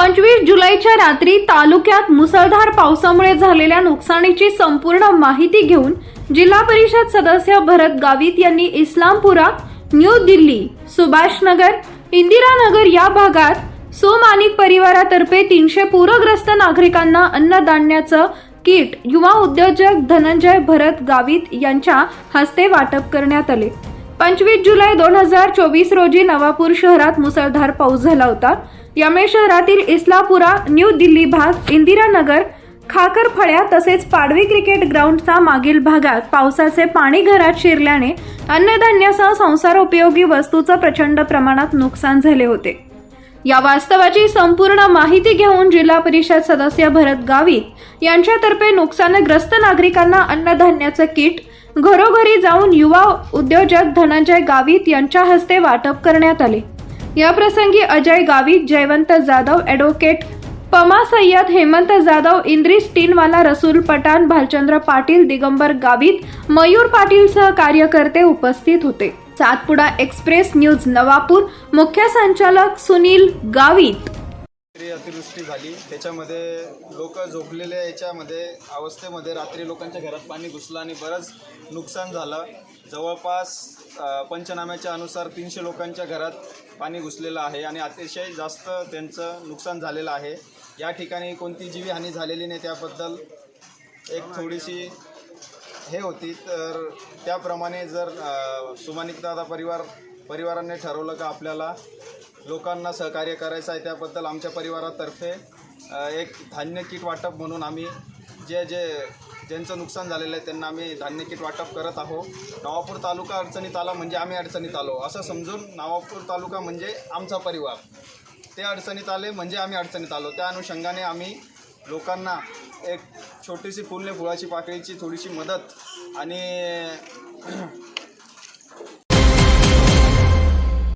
पंचवीस जुलैच्या रात्री तालुक्यात मुसळधार पावसामुळे झालेल्या नुकसानीची संपूर्ण माहिती घेऊन जिल्हा परिषद सदस्य भरत गावित यांनी इस्लामपुरा न्यू दिल्ली सुभाषनगर इंदिरानगर या भागात सोमानिक परिवारातर्फे तीनशे पूरग्रस्त नागरिकांना अन्नधान्याचं किट युवा उद्योजक धनंजय भरत गावित यांच्या हस्ते वाटप करण्यात आले. पंचवीस जुलै दोन हजार चोवीस रोजी नवापूर शहरात मुसळधार पाऊस झाला होता. यामुळे शहरातील इस्लापुरा न्यू दिल्ली भाग इंदिरानगर खाकरफळ्या तसेच पाडवी क्रिकेट ग्राउंडचा मागील भागात पावसाचे पाणी घरात शिरल्याने अन्नधान्यासह संसार उपयोगी वस्तूचं प्रचंड प्रमाणात नुकसान झाले होते. या वास्तवाची संपूर्ण माहिती घेऊन जिल्हा परिषद सदस्य भरत गावित यांच्यातर्फे नुकसानग्रस्त नागरिकांना अन्नधान्याचं किट घरोघरी जाऊन युवा उद्योजक धनंजय गावित यांच्या हस्ते वाटप करण्यात आले. या प्रसंगी अजय गावित जयवंत जाधव ॲडव्होकेट पमा सय्यद हेमंत जाधव इंद्रिस टीनवाला रसूल पठाण भालचंद्र पाटील दिगंबर गावित मयूर पाटील सह कार्यकर्ते उपस्थित होते. सातपुडा एक्सप्रेस न्यूज नवापूर मुख्य संचालक सुनील गावित. रात्री अतिवृष्टी झाली. त्याच्यामध्ये लोक झोपलेल्या याच्यामध्ये अवस्थेमध्ये रात्री लोकांच्या घरात पाणी घुसलं आणि बरंच नुकसान झालं. जवळपास पंचनाम्याच्या अनुसार तीनशे लोकांच्या घरात पाणी घुसलेलं आहे आणि अतिशय जास्त त्यांचं नुकसान झालेलं आहे. या ठिकाणी कोणती जीवीहानी झालेली नाही त्याबद्दल एक थोडीशी हे होती. तर त्याप्रमाणे जर सुमानिक दादा परिवार परिवाराने ठरवलं का आपल्याला लोकांना सहकार्य करायचं आहे त्याबद्दल आमच्या परिवारातर्फे एक धान्य किट वाटप म्हणून आम्ही जे जे ज्यांचं नुकसान झालेलं आहे त्यांना आम्ही धान्य किट वाटप करत आहो नवापूर तालुका अडचणीत आला म्हणजे आम्ही अडचणीत आलो. असं समजून नवापूर तालुका म्हणजे आमचा परिवार. ते अडचणीत आले म्हणजे आम्ही अडचणीत आलो. त्या अनुषंगाने आम्ही लोकांना एक छोटीशी फुलने फुळाची पाकळीची थोडीशी मदत आणि